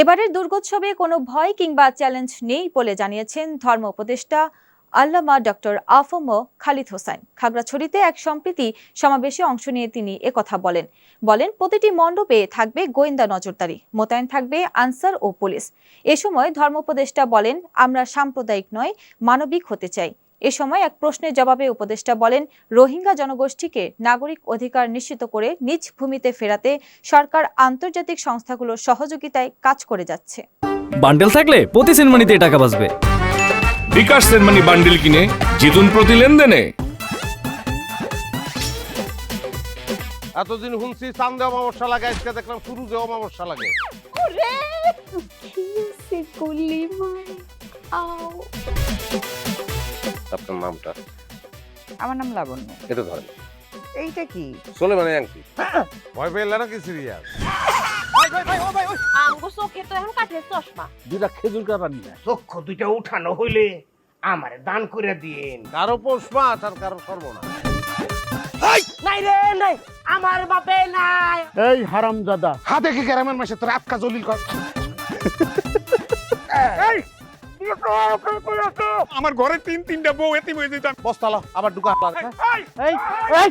এবারের দুর্গোৎসবে কোনো ভয় কিংবা চ্যালেঞ্জ নেই বলে জানিয়েছেন ধর্ম উপদেষ্টা আল্লামা doctor A F M Khalid Hossain খাগড়াছড়িতে এক সম্প্রীতি সমাবেশে অংশ নিয়ে তিনি একথা বলেন। বলেন, প্রতিটি মণ্ডপে থাকবে গোয়েন্দা নজরদারি, মোতায়েন থাকবে আনসার ও পুলিশ। এ সময় ধর্ম উপদেষ্টা বলেন, আমরা সাম্প্রদায়িক নয়, মানবিক হতে চাই। এ সময় এক প্রশ্নের জবাবে উপদেষ্টা বলেন রোহিঙ্গা জনগোষ্ঠীকে নাগরিক অধিকার নিশ্চিত করে নিজ ভূমিতে ফেরাতে সরকার আন্তর্জাতিক সংস্থাগুলোর সহযোগিতায় কাজ করে যাচ্ছে। বান্ডেল থাকলে প্রতি সেনমানিতে টাকা বাঁচবে। বিকাশ সেনমানি বান্ডিল কিনে জিতুন প্রতি লেনদেনে। এতদিন শুনছি চান্দে অমাবস্যা লাগে আজকে দেখলাম শুরুতে অমাবস্যা লাগে। ওরে কিসে গুলি মার আও। আপনার নামটা? আমার নাম লাবণ্য। এটা ধরেন। এইটা কি? চলে মানে আংটি ভয় পেলে নাকি সিরিয়াস? আমগো চোখে তো এখন কাঠের চশমা। দুটা খেজুর কাটা নিয়ে চক্ষু দুইটা উঠানো হইলে আমারে দান করে দিন কারও পোষ মাছ আর কারও সর্বনা নাই রে নাই। আমার বাপে নাই। এই হারামজাদা। হাতে কি গ্রামের মাসে তোর আটকা জলিল কর? আমার ঘরে তিন তিনটা বউ এতিম হয়ে যেতাম বস্তালো আবার ঢুকা এই এই